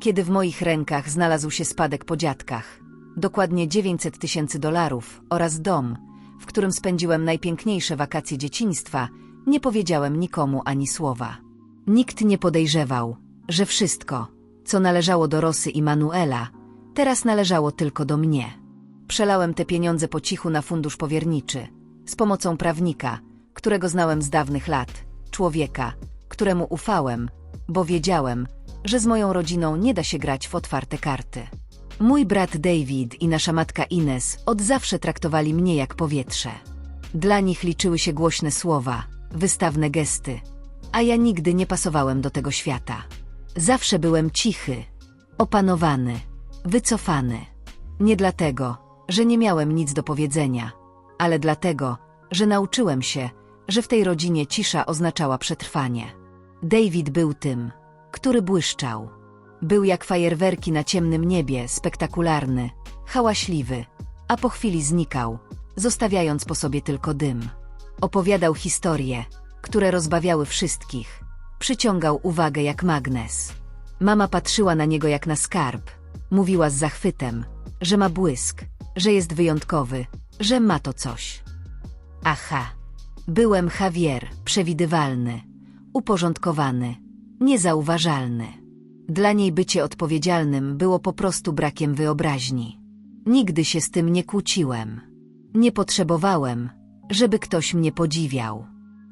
kiedy w moich rękach znalazł się spadek po dziadkach. Dokładnie 900 tysięcy dolarów oraz dom, w którym spędziłem najpiękniejsze wakacje dzieciństwa, nie powiedziałem nikomu ani słowa. Nikt nie podejrzewał, że wszystko, co należało do Rosy i Manuela, teraz należało tylko do mnie. Przelałem te pieniądze po cichu na fundusz powierniczy, z pomocą prawnika, którego znałem z dawnych lat, człowieka, któremu ufałem, bo wiedziałem, że z moją rodziną nie da się grać w otwarte karty. Mój brat David i nasza matka Ines od zawsze traktowali mnie jak powietrze. Dla nich liczyły się głośne słowa, wystawne gesty, a ja nigdy nie pasowałem do tego świata. Zawsze byłem cichy, opanowany, wycofany. Nie dlatego, że nie miałem nic do powiedzenia, ale dlatego, że nauczyłem się, że w tej rodzinie cisza oznaczała przetrwanie. David był tym, który błyszczał. Był jak fajerwerki na ciemnym niebie, spektakularny, hałaśliwy, a po chwili znikał, zostawiając po sobie tylko dym. Opowiadał historie, które rozbawiały wszystkich. Przyciągał uwagę jak magnes. Mama patrzyła na niego jak na skarb. Mówiła z zachwytem, że ma błysk, że jest wyjątkowy, że ma to coś. Aha. Byłem Javier, przewidywalny, uporządkowany, niezauważalny. Dla niej bycie odpowiedzialnym było po prostu brakiem wyobraźni. Nigdy się z tym nie kłóciłem. Nie potrzebowałem, żeby ktoś mnie podziwiał.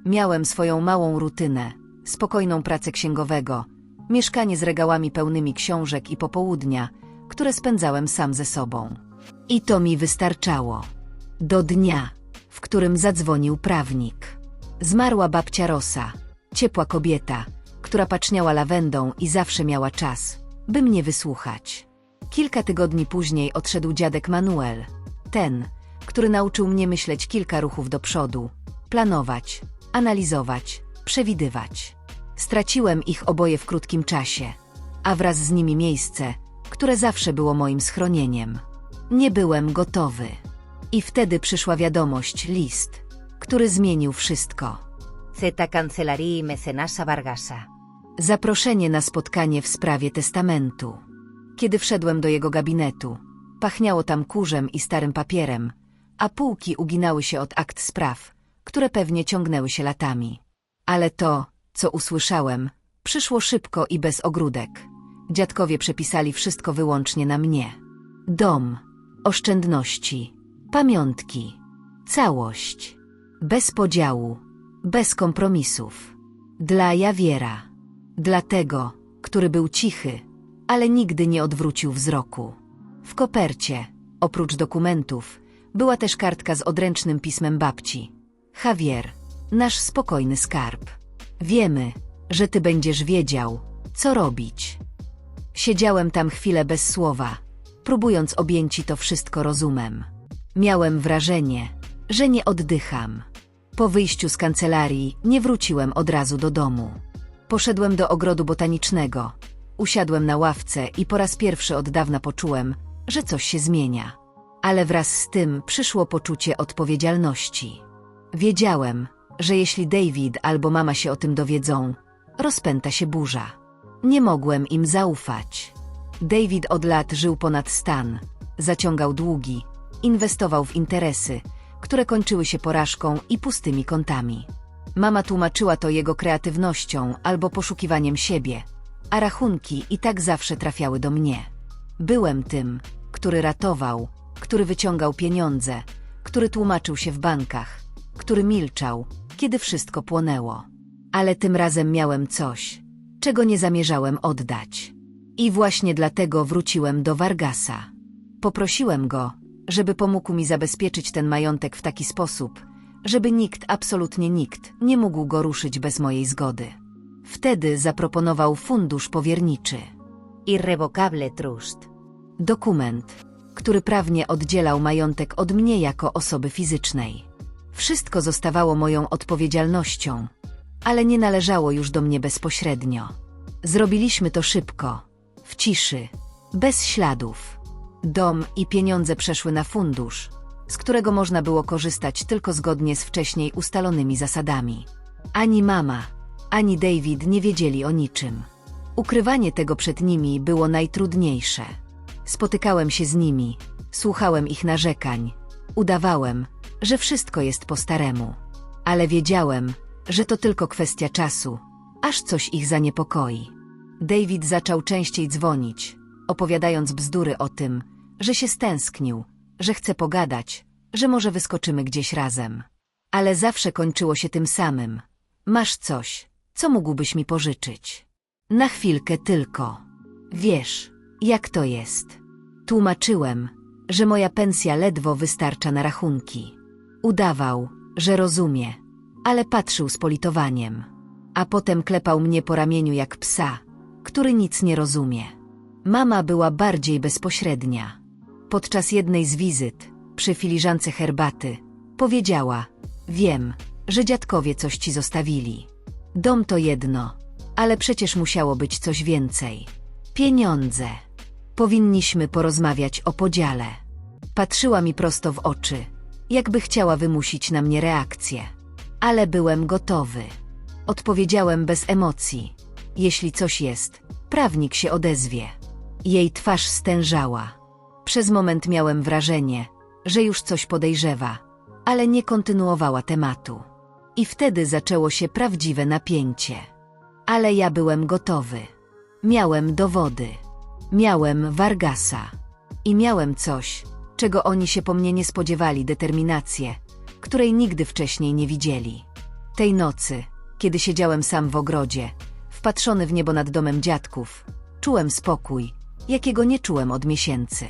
Miałem swoją małą rutynę, spokojną pracę księgowego, mieszkanie z regałami pełnymi książek i popołudnia, które spędzałem sam ze sobą. I to mi wystarczało. Do dnia, w którym zadzwonił prawnik. Zmarła babcia Rosa, ciepła kobieta, która paczniała lawendą i zawsze miała czas, by mnie wysłuchać. Kilka tygodni później odszedł dziadek Manuel, ten, który nauczył mnie myśleć kilka ruchów do przodu, planować, analizować, przewidywać. Straciłem ich oboje w krótkim czasie, a wraz z nimi miejsce, które zawsze było moim schronieniem. Nie byłem gotowy. I wtedy przyszła wiadomość, list, który zmienił wszystko. Z Cancelarii Mecenasa Vargasa. Zaproszenie na spotkanie w sprawie testamentu. Kiedy wszedłem do jego gabinetu, pachniało tam kurzem i starym papierem, a półki uginały się od akt spraw, które pewnie ciągnęły się latami. Ale to, co usłyszałem, przyszło szybko i bez ogródek. Dziadkowie przepisali wszystko wyłącznie na mnie. Dom, oszczędności, pamiątki, całość. Bez podziału, bez kompromisów. Dla Jawiera. Dla tego, który był cichy, ale nigdy nie odwrócił wzroku. W kopercie, oprócz dokumentów, była też kartka z odręcznym pismem babci. Javier, nasz spokojny skarb. Wiemy, że ty będziesz wiedział, co robić. Siedziałem tam chwilę bez słowa, próbując objęci to wszystko rozumem. Miałem wrażenie, że nie oddycham. Po wyjściu z kancelarii nie wróciłem od razu do domu. Poszedłem do ogrodu botanicznego. Usiadłem na ławce i po raz pierwszy od dawna poczułem, że coś się zmienia. Ale wraz z tym przyszło poczucie odpowiedzialności. Wiedziałem, że jeśli David albo mama się o tym dowiedzą, rozpęta się burza. Nie mogłem im zaufać. David od lat żył ponad stan, zaciągał długi, inwestował w interesy, które kończyły się porażką i pustymi kątami. Mama tłumaczyła to jego kreatywnością albo poszukiwaniem siebie, a rachunki i tak zawsze trafiały do mnie. Byłem tym, który ratował, który wyciągał pieniądze, który tłumaczył się w bankach, który milczał, kiedy wszystko płonęło. Ale tym razem miałem coś, czego nie zamierzałem oddać. I właśnie dlatego wróciłem do Vargasa. Poprosiłem go, żeby pomógł mi zabezpieczyć ten majątek w taki sposób, żeby nikt, absolutnie nikt, nie mógł go ruszyć bez mojej zgody. Wtedy zaproponował fundusz powierniczy. Irrevocable Trust. Dokument, który prawnie oddzielał majątek od mnie jako osoby fizycznej. Wszystko zostawało moją odpowiedzialnością, ale nie należało już do mnie bezpośrednio. Zrobiliśmy to szybko, w ciszy, bez śladów. Dom i pieniądze przeszły na fundusz, z którego można było korzystać tylko zgodnie z wcześniej ustalonymi zasadami. Ani mama, ani David nie wiedzieli o niczym. Ukrywanie tego przed nimi było najtrudniejsze. Spotykałem się z nimi, słuchałem ich narzekań, udawałem, że wszystko jest po staremu. Ale wiedziałem, że to tylko kwestia czasu, aż coś ich zaniepokoi. David zaczął częściej dzwonić, opowiadając bzdury o tym, że się stęsknił, że chce pogadać, że może wyskoczymy gdzieś razem. Ale zawsze kończyło się tym samym. Masz coś, co mógłbyś mi pożyczyć. Na chwilkę tylko. Wiesz, jak to jest. Tłumaczyłem, że moja pensja ledwo wystarcza na rachunki. Udawał, że rozumie, ale patrzył z politowaniem. A potem klepał mnie po ramieniu jak psa, który nic nie rozumie. Mama była bardziej bezpośrednia. Podczas jednej z wizyt, przy filiżance herbaty, powiedziała: Wiem, że dziadkowie coś ci zostawili. Dom to jedno, ale przecież musiało być coś więcej. Pieniądze. Powinniśmy porozmawiać o podziale. Patrzyła mi prosto w oczy, jakby chciała wymusić na mnie reakcję. Ale byłem gotowy. Odpowiedziałem bez emocji. Jeśli coś jest, prawnik się odezwie. Jej twarz stężała. Przez moment miałem wrażenie, że już coś podejrzewa, ale nie kontynuowała tematu. I wtedy zaczęło się prawdziwe napięcie. Ale ja byłem gotowy. Miałem dowody. Miałem Vargasa. I miałem coś, czego oni się po mnie nie spodziewali determinację, której nigdy wcześniej nie widzieli. Tej nocy, kiedy siedziałem sam w ogrodzie, wpatrzony w niebo nad domem dziadków, czułem spokój, jakiego nie czułem od miesięcy.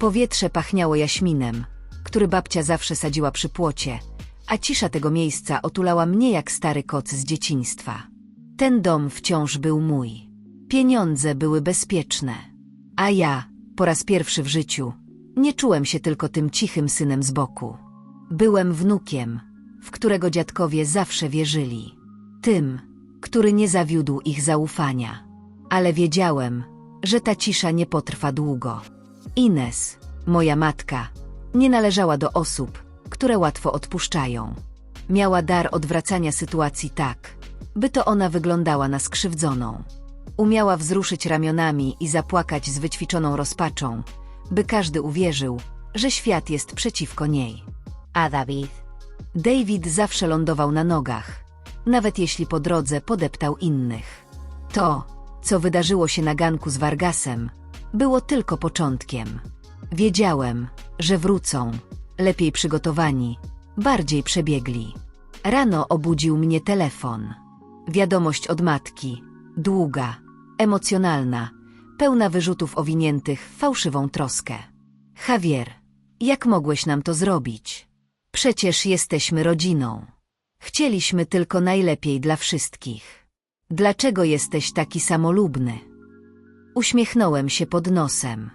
Powietrze pachniało jaśminem, który babcia zawsze sadziła przy płocie, a cisza tego miejsca otulała mnie jak stary koc z dzieciństwa. Ten dom wciąż był mój. Pieniądze były bezpieczne. A ja, po raz pierwszy w życiu, nie czułem się tylko tym cichym synem z boku. Byłem wnukiem, w którego dziadkowie zawsze wierzyli. Tym, który nie zawiódł ich zaufania. Ale wiedziałem, że ta cisza nie potrwa długo. Ines, moja matka, nie należała do osób, które łatwo odpuszczają. Miała dar odwracania sytuacji tak, by to ona wyglądała na skrzywdzoną. Umiała wzruszyć ramionami i zapłakać z wyćwiczoną rozpaczą, by każdy uwierzył, że świat jest przeciwko niej. A David, David zawsze lądował na nogach, nawet jeśli po drodze podeptał innych. To, co wydarzyło się na ganku z Vargasem, było tylko początkiem. Wiedziałem, że wrócą, lepiej przygotowani, bardziej przebiegli. Rano obudził mnie telefon. Wiadomość od matki, długa, emocjonalna, pełna wyrzutów owiniętych w fałszywą troskę. Javier, jak mogłeś nam to zrobić? Przecież jesteśmy rodziną. Chcieliśmy tylko najlepiej dla wszystkich. Dlaczego jesteś taki samolubny? Uśmiechnąłem się pod nosem.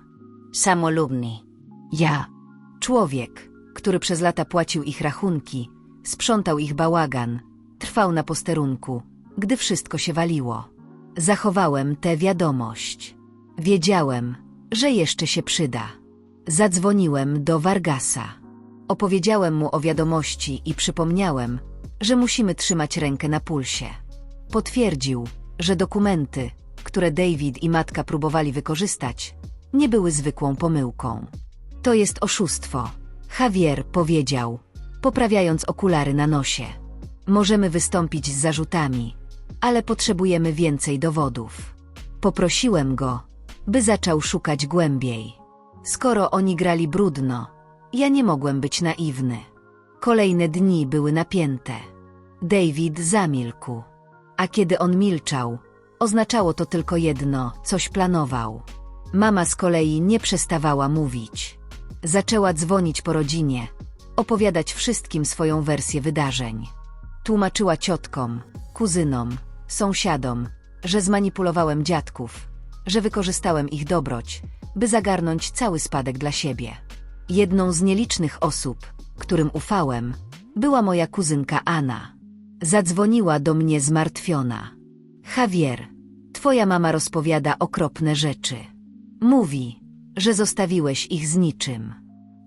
samolubni. Ja, człowiek, który przez lata płacił ich rachunki, sprzątał ich bałagan, trwał na posterunku, gdy wszystko się waliło. Zachowałem tę wiadomość. Wiedziałem, że jeszcze się przyda. Zadzwoniłem do Vargasa. Opowiedziałem mu o wiadomości i przypomniałem, że musimy trzymać rękę na pulsie. Potwierdził, że dokumenty, które David i matka próbowali wykorzystać, nie były zwykłą pomyłką. To jest oszustwo, Javier powiedział, poprawiając okulary na nosie. Możemy wystąpić z zarzutami, ale potrzebujemy więcej dowodów. Poprosiłem go, by zaczął szukać głębiej. Skoro oni grali brudno, ja nie mogłem być naiwny. Kolejne dni były napięte. David zamilkł. A kiedy on milczał, oznaczało to tylko jedno, coś planował. Mama z kolei nie przestawała mówić. Zaczęła dzwonić po rodzinie, opowiadać wszystkim swoją wersję wydarzeń. Tłumaczyła ciotkom, kuzynom, sąsiadom, że zmanipulowałem dziadków, że wykorzystałem ich dobroć, by zagarnąć cały spadek dla siebie. Jedną z nielicznych osób, którym ufałem, była moja kuzynka Anna. Zadzwoniła do mnie zmartwiona. Javier, twoja mama rozpowiada okropne rzeczy. Mówi, że zostawiłeś ich z niczym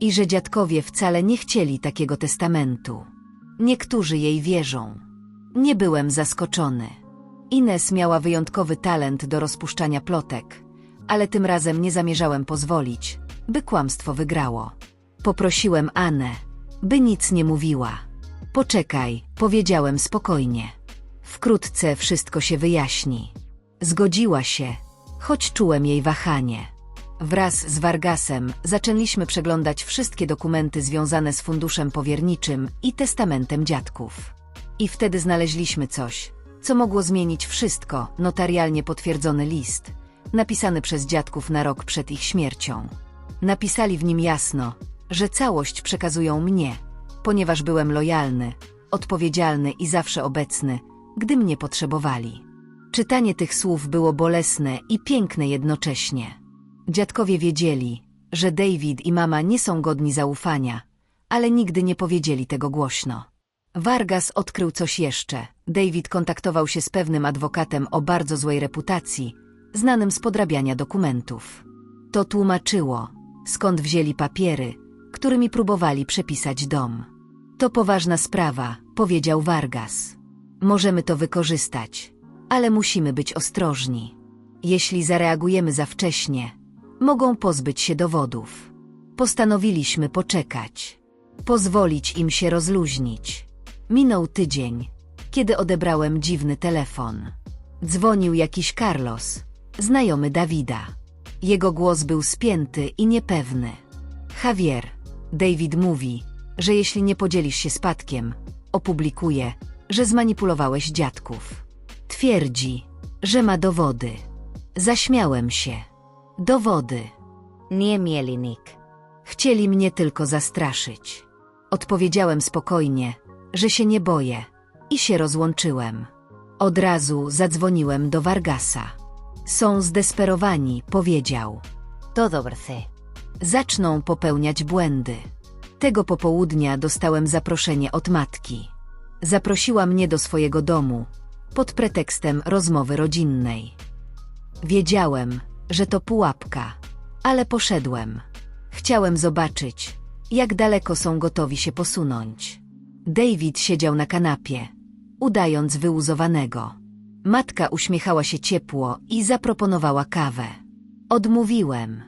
i że dziadkowie wcale nie chcieli takiego testamentu. Niektórzy jej wierzą. Nie byłem zaskoczony. Ines miała wyjątkowy talent do rozpuszczania plotek, ale tym razem nie zamierzałem pozwolić, by kłamstwo wygrało. Poprosiłem Anę, by nic nie mówiła. Poczekaj, powiedziałem spokojnie. Wkrótce wszystko się wyjaśni. Zgodziła się, choć czułem jej wahanie. Wraz z Vargasem zaczęliśmy przeglądać wszystkie dokumenty związane z funduszem powierniczym i testamentem dziadków. I wtedy znaleźliśmy coś, co mogło zmienić wszystko, notarialnie potwierdzony list, napisany przez dziadków na rok przed ich śmiercią. Napisali w nim jasno, że całość przekazują mnie, ponieważ byłem lojalny, odpowiedzialny i zawsze obecny, gdy mnie potrzebowali. Czytanie tych słów było bolesne i piękne jednocześnie. Dziadkowie wiedzieli, że David i mama nie są godni zaufania, ale nigdy nie powiedzieli tego głośno. Vargas odkrył coś jeszcze. David kontaktował się z pewnym adwokatem o bardzo złej reputacji, znanym z podrabiania dokumentów. To tłumaczyło, skąd wzięli papiery, którymi próbowali przepisać dom. To poważna sprawa, powiedział Vargas. Możemy to wykorzystać, ale musimy być ostrożni. Jeśli zareagujemy za wcześnie, mogą pozbyć się dowodów. Postanowiliśmy poczekać, pozwolić im się rozluźnić. Minął tydzień, kiedy odebrałem dziwny telefon. Dzwonił jakiś Carlos, znajomy Dawida. Jego głos był spięty i niepewny. Javier, David mówi, że jeśli nie podzielisz się spadkiem, opublikuje, że zmanipulowałeś dziadków. Twierdzi, że ma dowody. Zaśmiałem się. Dowody. Nie mieli Nick. Chcieli mnie tylko zastraszyć. Odpowiedziałem spokojnie, że się nie boję i się rozłączyłem. Od razu zadzwoniłem do Vargasa. Są zdesperowani, powiedział. Todo brce. Zaczną popełniać błędy. Tego popołudnia dostałem zaproszenie od matki. Zaprosiła mnie do swojego domu pod pretekstem rozmowy rodzinnej. Wiedziałem, że to pułapka, ale poszedłem. Chciałem zobaczyć, jak daleko są gotowi się posunąć. David siedział na kanapie, udając wyłuzowanego. Matka uśmiechała się ciepło i zaproponowała kawę. Odmówiłem.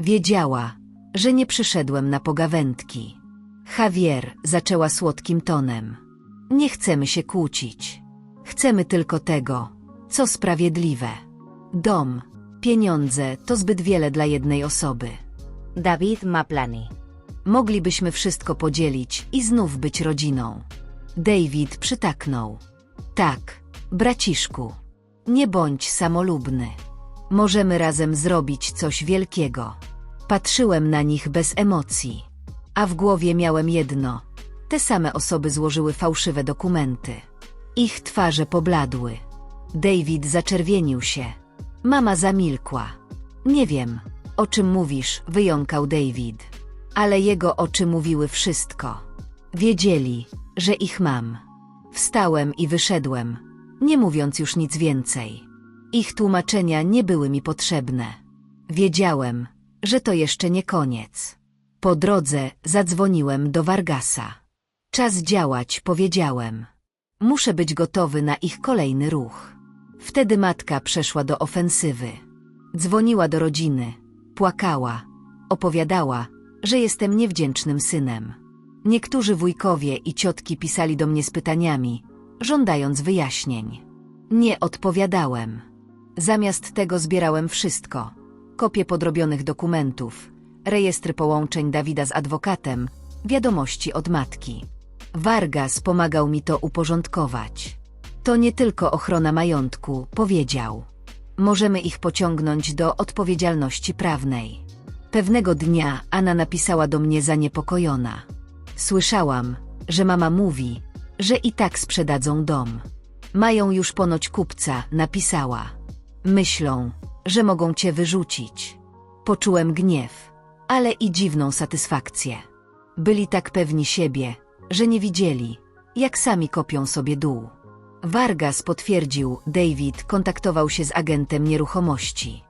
Wiedziała, że nie przyszedłem na pogawędki. Javier zaczęła słodkim tonem. Nie chcemy się kłócić. Chcemy tylko tego, co sprawiedliwe. Dom, pieniądze to zbyt wiele dla jednej osoby. David ma plany. Moglibyśmy wszystko podzielić i znów być rodziną. David przytaknął. Tak, braciszku, nie bądź samolubny. Możemy razem zrobić coś wielkiego. Patrzyłem na nich bez emocji, a w głowie miałem jedno. Te same osoby złożyły fałszywe dokumenty. Ich twarze pobladły. David zaczerwienił się. Mama zamilkła. Nie wiem, o czym mówisz, wyjąkał David. Ale jego oczy mówiły wszystko. Wiedzieli, że ich mam. Wstałem i wyszedłem, nie mówiąc już nic więcej. Ich tłumaczenia nie były mi potrzebne. Wiedziałem, że to jeszcze nie koniec. Po drodze zadzwoniłem do Vargasa. Czas działać, powiedziałem. Muszę być gotowy na ich kolejny ruch. Wtedy matka przeszła do ofensywy. Dzwoniła do rodziny, płakała, opowiadała, że jestem niewdzięcznym synem. Niektórzy wujkowie i ciotki pisali do mnie z pytaniami, żądając wyjaśnień. Nie odpowiadałem. Zamiast tego zbierałem wszystko. Kopie podrobionych dokumentów, rejestry połączeń Dawida z adwokatem, wiadomości od matki. Vargas pomagał mi to uporządkować. To nie tylko ochrona majątku, powiedział. Możemy ich pociągnąć do odpowiedzialności prawnej. Pewnego dnia Anna napisała do mnie zaniepokojona. Słyszałam, że mama mówi, że i tak sprzedadzą dom. Mają już ponoć kupca, napisała. Myślą, że mogą cię wyrzucić. Poczułem gniew, ale i dziwną satysfakcję. Byli tak pewni siebie, że nie widzieli, jak sami kopią sobie dół. Vargas potwierdził, David kontaktował się z agentem nieruchomości.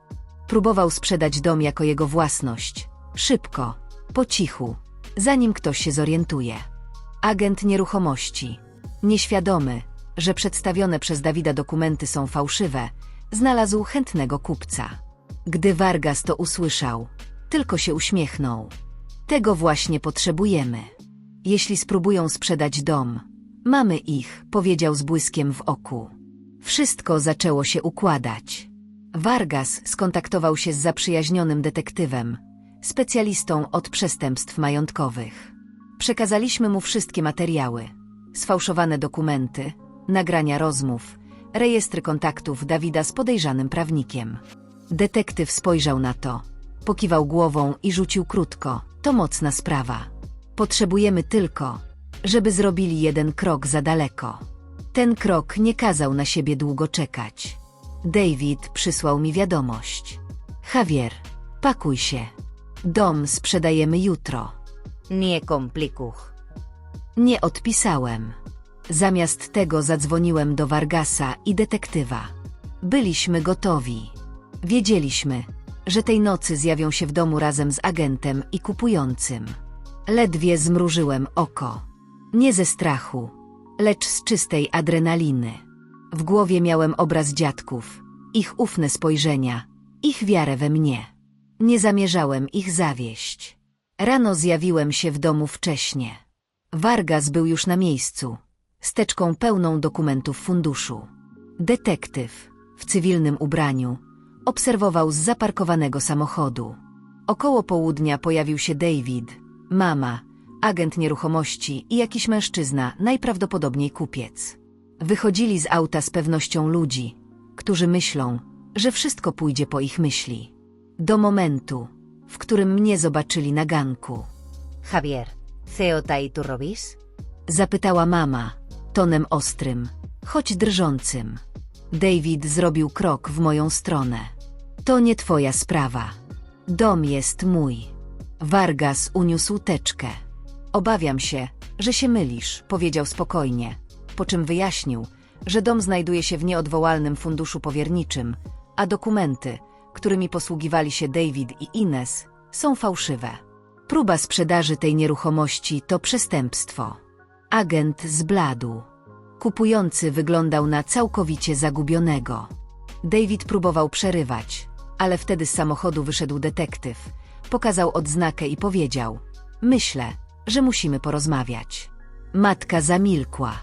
Próbował sprzedać dom jako jego własność. Szybko, po cichu, zanim ktoś się zorientuje. Agent nieruchomości, nieświadomy, że przedstawione przez Dawida dokumenty są fałszywe, znalazł chętnego kupca. Gdy Vargas to usłyszał, tylko się uśmiechnął. Tego właśnie potrzebujemy. Jeśli spróbują sprzedać dom, mamy ich, powiedział z błyskiem w oku. Wszystko zaczęło się układać. Vargas skontaktował się z zaprzyjaźnionym detektywem, specjalistą od przestępstw majątkowych. Przekazaliśmy mu wszystkie materiały, sfałszowane dokumenty, nagrania rozmów, rejestry kontaktów Dawida z podejrzanym prawnikiem. Detektyw spojrzał na to, pokiwał głową i rzucił krótko. To mocna sprawa. Potrzebujemy tylko, żeby zrobili jeden krok za daleko. Ten krok nie kazał na siebie długo czekać. David przysłał mi wiadomość. Javier, pakuj się. Dom sprzedajemy jutro. Nie komplikuch. Nie odpisałem. Zamiast tego zadzwoniłem do Vargasa i detektywa. Byliśmy gotowi. Wiedzieliśmy, że tej nocy zjawią się w domu razem z agentem i kupującym. Ledwie zmrużyłem oko. Nie ze strachu, lecz z czystej adrenaliny. W głowie miałem obraz dziadków, ich ufne spojrzenia, ich wiarę we mnie. Nie zamierzałem ich zawieść. Rano zjawiłem się w domu wcześnie. Vargas był już na miejscu, z teczką pełną dokumentów funduszu. Detektyw, w cywilnym ubraniu, obserwował z zaparkowanego samochodu. Około południa pojawił się David, mama, agent nieruchomości i jakiś mężczyzna, najprawdopodobniej kupiec. Wychodzili z auta z pewnością ludzi, którzy myślą, że wszystko pójdzie po ich myśli. Do momentu, w którym mnie zobaczyli na ganku. Javier, Ceota i tu robis? Zapytała mama, tonem ostrym, choć drżącym. David zrobił krok w moją stronę. To nie twoja sprawa. Dom jest mój. Vargas uniósł teczkę. Obawiam się, że się mylisz, powiedział spokojnie, po czym wyjaśnił, że dom znajduje się w nieodwołalnym funduszu powierniczym, a dokumenty, którymi posługiwali się David i Ines, są fałszywe. Próba sprzedaży tej nieruchomości to przestępstwo. Agent zbladł. Kupujący wyglądał na całkowicie zagubionego. David próbował przerywać, ale wtedy z samochodu wyszedł detektyw, pokazał odznakę i powiedział: Myślę, że musimy porozmawiać. Matka zamilkła.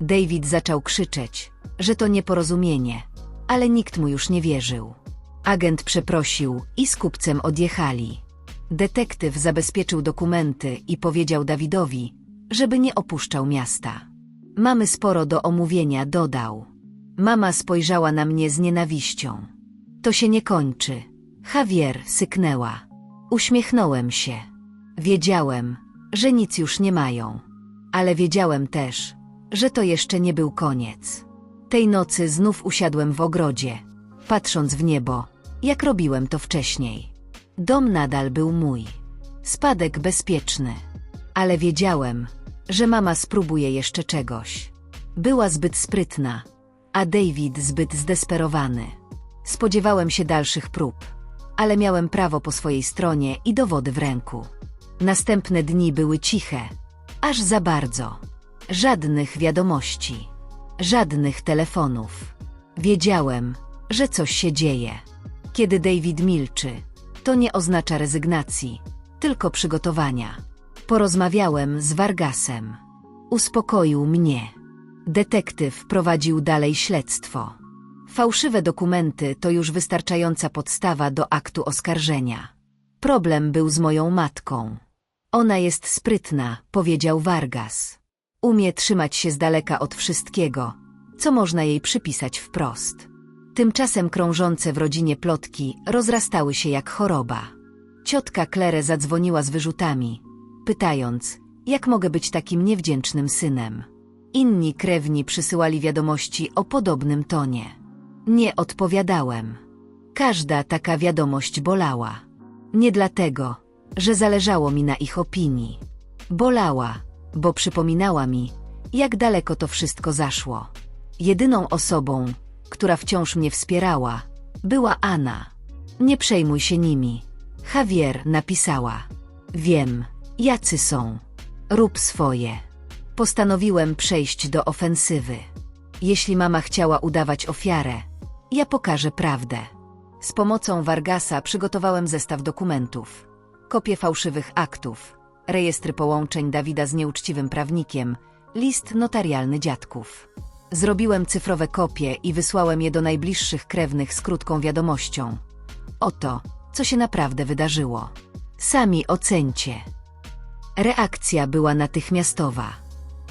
David zaczął krzyczeć, że to nieporozumienie, ale nikt mu już nie wierzył. Agent przeprosił i z kupcem odjechali. Detektyw zabezpieczył dokumenty i powiedział Dawidowi, żeby nie opuszczał miasta. Mamy sporo do omówienia, dodał. Mama spojrzała na mnie z nienawiścią. To się nie kończy. Javier syknęła. Uśmiechnąłem się. Wiedziałem, że nic już nie mają. Ale wiedziałem też, że to jeszcze nie był koniec. Tej nocy znów usiadłem w ogrodzie, patrząc w niebo, jak robiłem to wcześniej. Dom nadal był mój. Spadek bezpieczny. Ale wiedziałem, że mama spróbuje jeszcze czegoś. Była zbyt sprytna, a David zbyt zdesperowany. Spodziewałem się dalszych prób, ale miałem prawo po swojej stronie i dowody w ręku. Następne dni były ciche, aż za bardzo. Żadnych wiadomości, żadnych telefonów. Wiedziałem, że coś się dzieje. Kiedy David milczy, to nie oznacza rezygnacji, tylko przygotowania. Porozmawiałem z Vargasem. Uspokoił mnie. Detektyw prowadził dalej śledztwo. Fałszywe dokumenty to już wystarczająca podstawa do aktu oskarżenia. Problem był z moją matką. Ona jest sprytna, powiedział Vargas. Umie trzymać się z daleka od wszystkiego, co można jej przypisać wprost. Tymczasem krążące w rodzinie plotki rozrastały się jak choroba. Ciotka Claire zadzwoniła z wyrzutami, pytając, jak mogę być takim niewdzięcznym synem. Inni krewni przysyłali wiadomości o podobnym tonie. Nie odpowiadałem. Każda taka wiadomość bolała. Nie dlatego, że zależało mi na ich opinii. Bolała, bo przypominała mi, jak daleko to wszystko zaszło. Jedyną osobą, która wciąż mnie wspierała, była Anna. Nie przejmuj się nimi. Javier napisała. Wiem, jacy są. Rób swoje. Postanowiłem przejść do ofensywy. Jeśli mama chciała udawać ofiarę, ja pokażę prawdę. Z pomocą Vargasa przygotowałem zestaw dokumentów, kopie fałszywych aktów, rejestry połączeń Dawida z nieuczciwym prawnikiem, list notarialny dziadków. Zrobiłem cyfrowe kopie i wysłałem je do najbliższych krewnych z krótką wiadomością. Oto, co się naprawdę wydarzyło. Sami ocencie. Reakcja była natychmiastowa.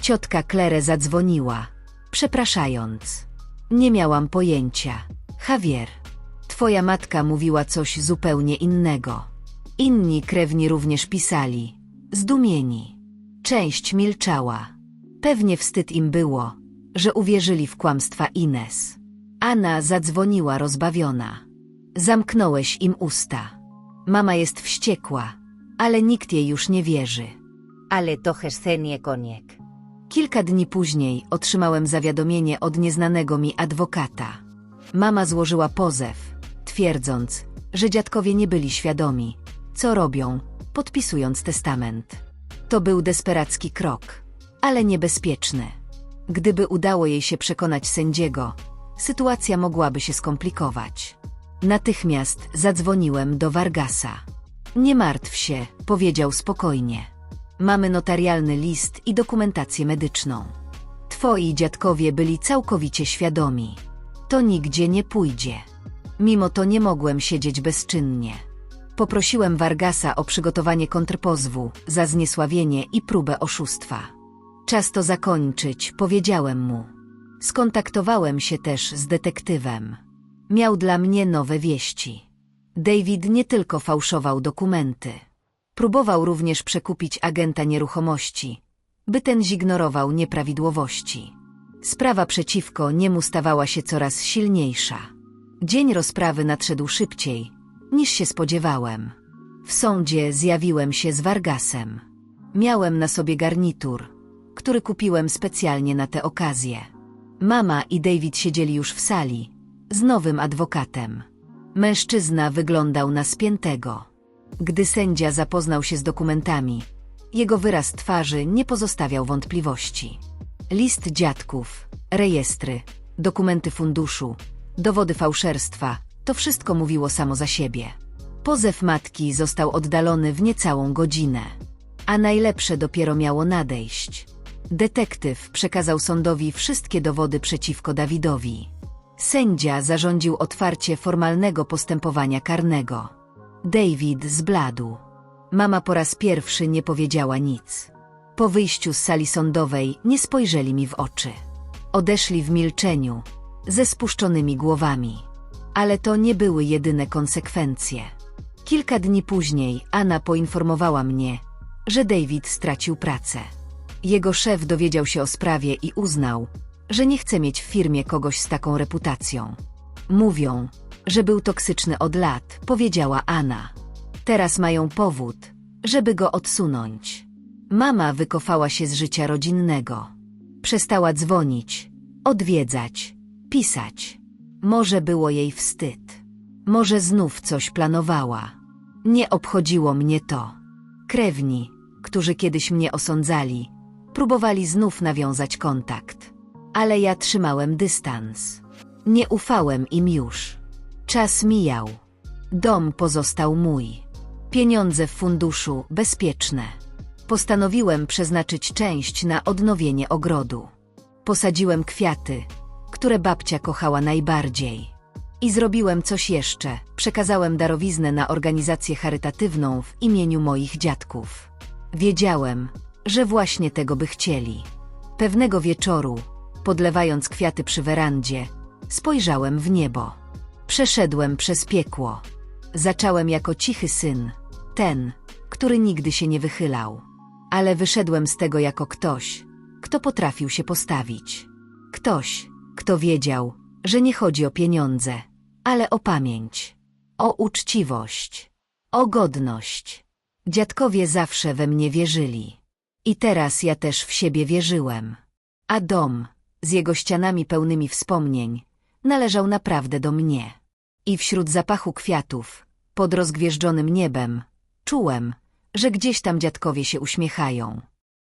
Ciotka Klere zadzwoniła, przepraszając. Nie miałam pojęcia. Javier, twoja matka mówiła coś zupełnie innego. Inni krewni również pisali, zdumieni. Część milczała. Pewnie wstyd im było, że uwierzyli w kłamstwa Ines. Anna zadzwoniła rozbawiona. Zamknąłeś im usta. Mama jest wściekła, ale nikt jej już nie wierzy. Ale to nie koniec. Kilka dni później otrzymałem zawiadomienie od nieznanego mi adwokata. Mama złożyła pozew, twierdząc, że dziadkowie nie byli świadomi, co robią, podpisując testament. To był desperacki krok, ale niebezpieczny. Gdyby udało jej się przekonać sędziego, sytuacja mogłaby się skomplikować. Natychmiast zadzwoniłem do Vargasa. Nie martw się, powiedział spokojnie. Mamy notarialny list i dokumentację medyczną. Twoi dziadkowie byli całkowicie świadomi. To nigdzie nie pójdzie. Mimo to nie mogłem siedzieć bezczynnie. Poprosiłem Vargasa o przygotowanie kontrpozwu za zniesławienie i próbę oszustwa. Czas to zakończyć, powiedziałem mu. Skontaktowałem się też z detektywem. Miał dla mnie nowe wieści. David nie tylko fałszował dokumenty. Próbował również przekupić agenta nieruchomości, by ten zignorował nieprawidłowości. Sprawa przeciwko niemu stawała się coraz silniejsza. Dzień rozprawy nadszedł szybciej, niż się spodziewałem. W sądzie zjawiłem się z Vargasem. Miałem na sobie garnitur, który kupiłem specjalnie na tę okazję. Mama i David siedzieli już w sali, z nowym adwokatem. Mężczyzna wyglądał na spiętego. Gdy sędzia zapoznał się z dokumentami, jego wyraz twarzy nie pozostawiał wątpliwości. List dziadków, rejestry, dokumenty funduszu, dowody fałszerstwa, to wszystko mówiło samo za siebie. Pozew matki został oddalony w niecałą godzinę, a najlepsze dopiero miało nadejść. Detektyw przekazał sądowi wszystkie dowody przeciwko Dawidowi. Sędzia zarządził otwarcie formalnego postępowania karnego. David zbladł. Mama po raz pierwszy nie powiedziała nic. Po wyjściu z sali sądowej nie spojrzeli mi w oczy. Odeszli w milczeniu, ze spuszczonymi głowami. Ale to nie były jedyne konsekwencje. Kilka dni później Anna poinformowała mnie, że David stracił pracę. Jego szef dowiedział się o sprawie i uznał, że nie chce mieć w firmie kogoś z taką reputacją. Mówią, że był toksyczny od lat, powiedziała Anna. Teraz mają powód, żeby go odsunąć. Mama wykofała się z życia rodzinnego. Przestała dzwonić, odwiedzać, pisać. Może było jej wstyd. Może znów coś planowała. Nie obchodziło mnie to. Krewni, którzy kiedyś mnie osądzali, próbowali znów nawiązać kontakt. Ale ja trzymałem dystans. Nie ufałem im już. Czas mijał. Dom pozostał mój. Pieniądze w funduszu bezpieczne. Postanowiłem przeznaczyć część na odnowienie ogrodu. Posadziłem kwiaty, które babcia kochała najbardziej. I zrobiłem coś jeszcze. Przekazałem darowiznę na organizację charytatywną w imieniu moich dziadków. Wiedziałem, że właśnie tego by chcieli. Pewnego wieczoru, podlewając kwiaty przy werandzie, spojrzałem w niebo. Przeszedłem przez piekło. Zacząłem jako cichy syn, ten, który nigdy się nie wychylał. Ale wyszedłem z tego jako ktoś, kto potrafił się postawić. Ktoś, kto wiedział, że nie chodzi o pieniądze, ale o pamięć, o uczciwość, o godność. Dziadkowie zawsze we mnie wierzyli. I teraz ja też w siebie wierzyłem. A dom, z jego ścianami pełnymi wspomnień, należał naprawdę do mnie. I wśród zapachu kwiatów, pod rozgwieżdżonym niebem, czułem, że gdzieś tam dziadkowie się uśmiechają.